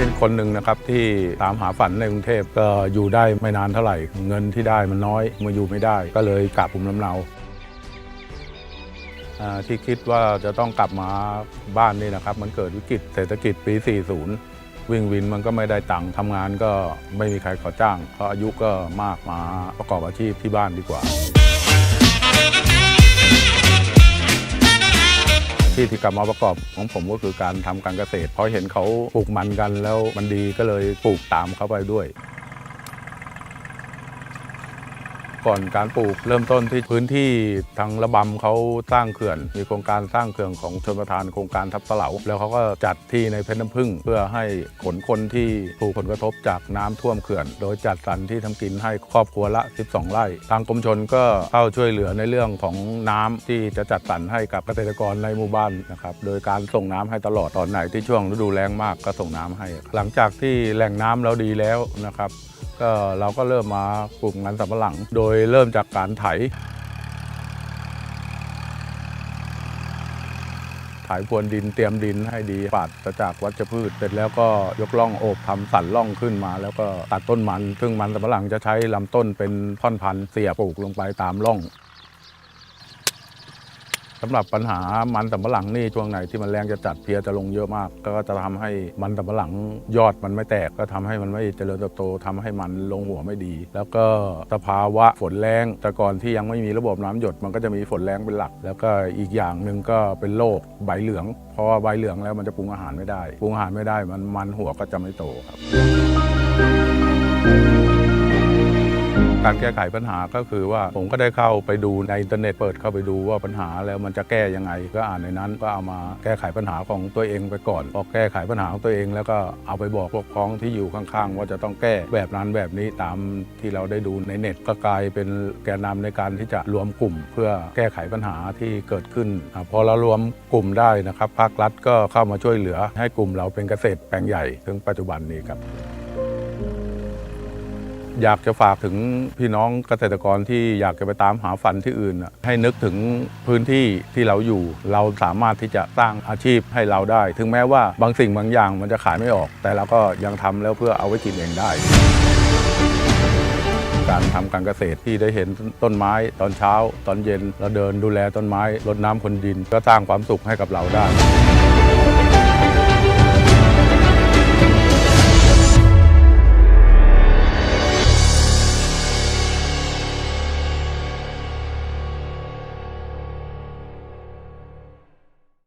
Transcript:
เป็นคนหนึ่งนะครับที่ตามหาฝันในกรุงเทพก็อยู่ได้ไม่นานเท่าไหร่ เงินที่ได้มันน้อยมาอยู่ไม่ได้ ก็เลยกลับภูมิลำเนาที่คิดว่าจะต้องกลับมาบ้านนี่นะครับ มันเกิดวิกฤตเศรษฐกิจปี 40 วิ่งวินมันก็ไม่ได้ตังค์ทำงานก็ไม่มีใครขอจ้างเพราะอายุก็มากมาประกอบอาชีพที่บ้านดีกว่า ที่ที่กลับมาประกอบของผมก็คือการทำการเกษตร เพราะเห็นเขาปลูกมันกันแล้วมันดีก็เลยปลูกตามเขาไปด้วย ก่อนการปลูกเริ่มต้นที่พื้นที่ทางระบำเขาสร้างเขื่อน มีโครงการสร้างเขื่อนของชนประทานโครงการทับเสลาแล้วเขาก็จัดที่ในเพชรน้ำผึ้งเพื่อให้ขนคนที่ถูกผลกระทบจากน้ำท่วมเขื่อน โดยจัดสรรที่ทำกินให้ครอบครัวละ 12 ไร่ ทางกรมชนก็เข้าช่วยเหลือในเรื่องของน้ำที่จะจัดสรรให้กับเกษตรกรในหมู่บ้านนะครับโดยการส่งน้ำให้ตลอดตอนไหนที่ช่วงฤดูแล้งมากก็ส่งน้ำให้ หลังจากที่แหล่งน้ำเราดีแล้วนะครับ ก็เราก็เริ่มมาปลูกมันสำปะหลัง โดยเริ่มจากการไถ ไถพรวนดินเตรียมดินให้ดีปาดจากวัชพืช เสร็จแล้วก็ยกล่องโอบทำสันล่องขึ้นมา แล้วก็ตัดต้นมัน ซึ่งมันสำปะหลังจะใช้ลำต้นเป็นท่อนพันเสียบปลูกลงไปตามล่อง สำหรับปัญหามันสำปะหลังนี่ช่วงไหนที่มันแรงจะจัดเพียจะลงเยอะมาก ก็จะทำให้มันสำปะหลังยอดมันไม่แตกก็ทำให้มันไม่เจริญเติบโตทำให้มันลงหัวไม่ดี แล้วก็สภาวะฝนแรงแต่ก่อนที่ยังไม่มีระบบน้ำหยดมันก็จะมีฝนแรงเป็นหลัก แล้วก็อีกอย่างหนึ่งก็เป็นโรคใบเหลือง เพราะว่าใบเหลืองแล้วมันจะปรุงอาหารไม่ได้ปรุงอาหารไม่ได้มันมันหัวก็จะไม่โตครับ การแก้ไขปัญหาก็คือว่าผมก็ได้เข้าไปดูในอินเทอร์เน็ตเปิดเข้าไปดูว่าปัญหาแล้วมันจะแก้ยังไง ก็อ่านในนั้นก็เอามาแก้ไขปัญหาของตัวเองไปก่อนพอแก้ไขปัญหาของตัวเอง แล้วก็เอาไปบอกพวกพ้องที่อยู่ข้างๆ ว่าจะต้องแก้แบบนั้นแบบนี้ตามที่เราได้ดูในเน็ตก็กลายเป็นแกนนำในการที่จะรวมกลุ่ม เพื่อแก้ไขปัญหาที่เกิดขึ้น พอเรารวมกลุ่มได้นะครับภาครัฐก็เข้ามาช่วยเหลือ ให้กลุ่มเราเป็นเกษตรแปลงใหญ่ถึงปัจจุบันนี้ครับ อยากจะฝากถึงพี่น้องเกษตรกรที่อยากจะไปตามหาฝันที่อื่นน่ะให้นึกถึงพื้นที่ที่เราอยู่ เราสามารถที่จะสร้างอาชีพให้เราได้ ถึงแม้ว่าบางสิ่งบางอย่างมันจะขายไม่ออก แต่เราก็ยังทำแล้วเพื่อเอาไว้กินเองได้ การทำการเกษตรที่ได้เห็นต้นไม้ตอนเช้า ตอนเย็นเราเดินดูแลต้นไม้รดน้ำคนดิน ก็สร้างความสุขให้กับเราได้